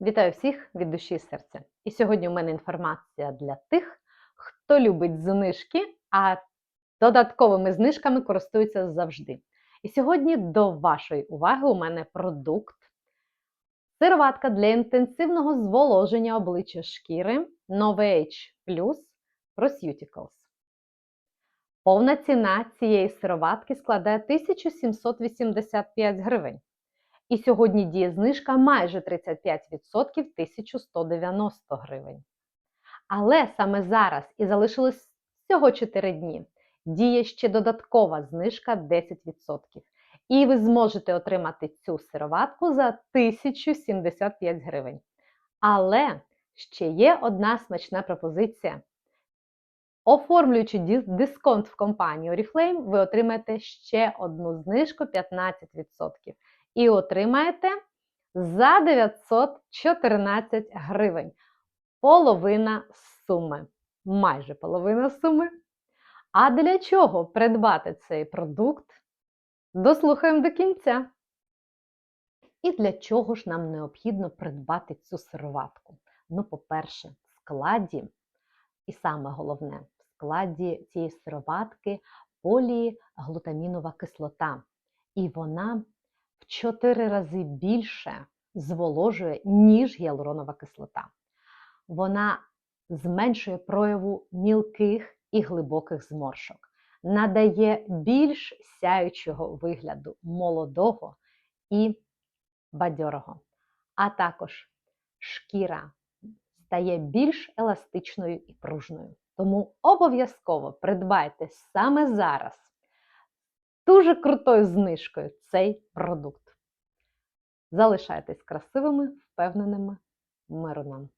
Вітаю всіх від душі і серця. І сьогодні у мене інформація для тих, хто любить знижки, а додатковими знижками користується завжди. І сьогодні до вашої уваги у мене продукт. Сироватка для інтенсивного зволоження обличчя шкіри Novage Plus Prosuticals. Повна ціна цієї сироватки складає 1785 гривень. І сьогодні діє знижка майже 35% 1190 гривень. Але саме зараз і залишилось всього 4 дні. Діє ще додаткова знижка 10%. І ви зможете отримати цю сироватку за 1075 гривень. Але ще є одна смачна пропозиція. Оформлюючи дисконт в компанії Oriflame, ви отримаєте ще одну знижку 15% і отримаєте за 914 гривень. Половина суми. Майже половина суми. А для чого придбати цей продукт? Дослухаємо до кінця. І для чого ж нам необхідно придбати цю сироватку? Ну, по-перше, в складі, і саме головне, в складі цієї сироватки поліглутамінова кислота. І вона в 4 рази більше зволожує, ніж гіалуронова кислота. Вона зменшує прояву мілких і глибоких зморшок, надає більш сяючого вигляду молодого і бадьорого. А також шкіра стає більш еластичною і пружною. Тому обов'язково придбайте саме зараз дуже крутою знижкою цей продукт. Залишайтесь красивими, впевненими, миру нам!